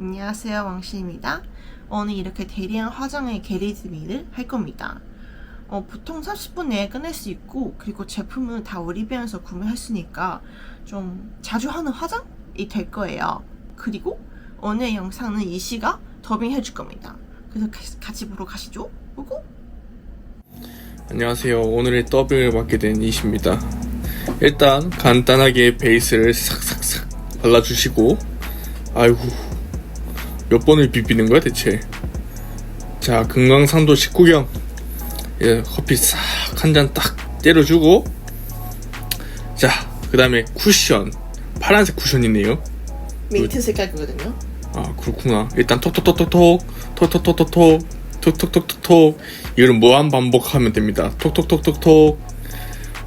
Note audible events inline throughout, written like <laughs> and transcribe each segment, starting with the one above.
안녕하세요 왕씨입니다. 오늘 이렇게 대리한 화장의 게리드미를 할 겁니다. 어, 보통 30분 내에 끝낼 수 있고 그리고 제품은 다 올리브영에서 구매했으니까 좀 자주 하는 화장이 될 거예요. 그리고 오늘 영상은 이씨가 더빙 해 줄 겁니다. 그래서 가- 같이 보러 가시죠. 보고 안녕하세요. 오늘의 더빙을 맡게 된 이시입니다. 일단 간단하게 베이스를 싹싹싹 발라주시고 아이고 몇 번을 비비는 거야 대체? 자 금강산도 19경. 예, 커피 싹 한 잔 딱 때려주고. 자 그 다음에 쿠션. 파란색 쿠션이네요. 민트 색깔이거든요. 아 그렇구나. 일단 톡톡톡톡톡 톡톡톡톡톡 톡톡톡톡톡. 이거를 무한 반복하면 됩니다. 톡톡톡톡톡.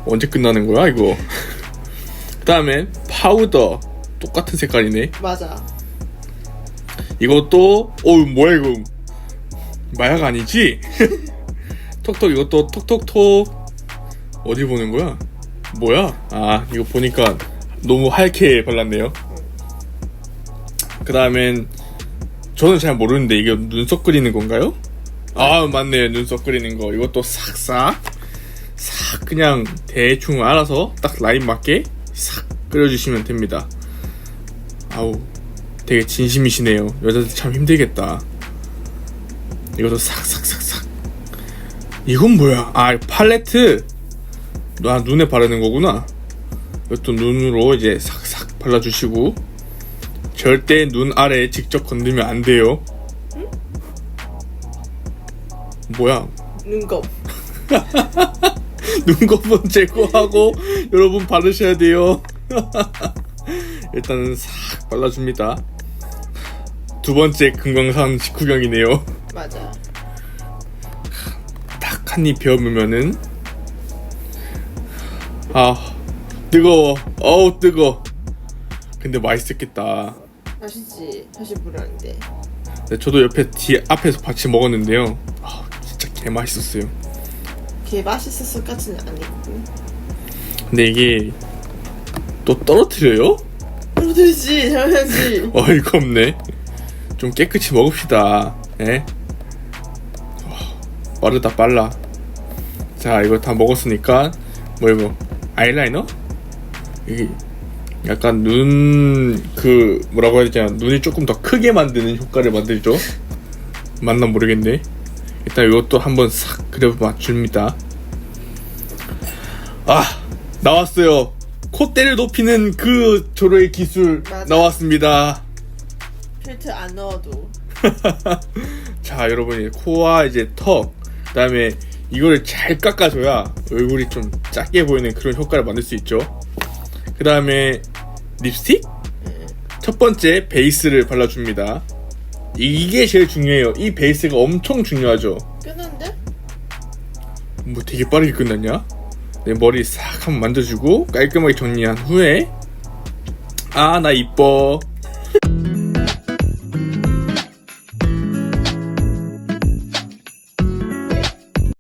언제 끝나는 거야 이거? <laughs> 그 다음에 파우더. 똑같은 색깔이네. 맞아. 이것도 어우 뭐야 이거 마약 아니지? <laughs> 톡톡 이것도 톡톡톡 어디 보는 거야? 뭐야? 아 이거 보니까 너무 하얗게 발랐네요 그 다음엔 저는 잘 모르는데 이게 눈썹 그리는 건가요? 아 맞네요 눈썹 그리는 거 이것도 싹싹 싹 그냥 대충 알아서 딱 라인 맞게 싹 그려주시면 됩니다 아우 되게 진심이시네요. 여자들 참 힘들겠다. 이것도 싹싹싹싹. 이건 뭐야? 아, 팔레트. 아, 눈에 바르는 거구나. 이것도 눈으로 이제 싹싹 발라주시고. 절대 눈 아래 직접 건들면 안 돼요. 뭐야? 눈곱. <laughs> 눈꺼풀 제거하고 여러분 바르셔야 돼요. <laughs> 일단은 싹 발라줍니다. 두 번째 금강산 직구경이네요. 맞아. 딱 한 입 베어물면은 아 뜨거워. 어우 뜨거. 근데 맛있었겠다. 맛있지. 사실 모르는데. 네, 저도 옆에 뒤 앞에서 같이 먹었는데요. 아 진짜 개 맛있었어요. 걔 맛있었을 까지는 아니고. 근데 이게 또 떨어뜨려요? 그러지 잘해야지. <laughs> 어이가 없네. 좀 깨끗이 먹읍시다. 예? 어, 빠르다 빨라. 자 이거 다 먹었으니까 뭐 이거 아이라이너? 이게 약간 눈 그 뭐라고 해야 되냐 눈이 조금 더 크게 만드는 효과를 만들죠. 맞나 모르겠네. 일단 이것도 한번 싹 그려 맞춥니다. 아 나왔어요. 콧대를 높이는 그 조로의 기술 맞아. 나왔습니다. 필터 안 넣어도. <laughs> 자 여러분이 코와 이제 턱 그 다음에 이거를 잘 깎아줘야 얼굴이 좀 작게 보이는 그런 효과를 만들 수 있죠. 그 다음에 립스틱? 첫 번째 베이스를 발라줍니다. 이게 제일 중요해요. 이 베이스가 엄청 중요하죠. 끝났는데? 뭐 되게 빠르게 끝났냐? 내 머리 싹 한번 만져주고 깔끔하게 정리한 후에 아 나 이뻐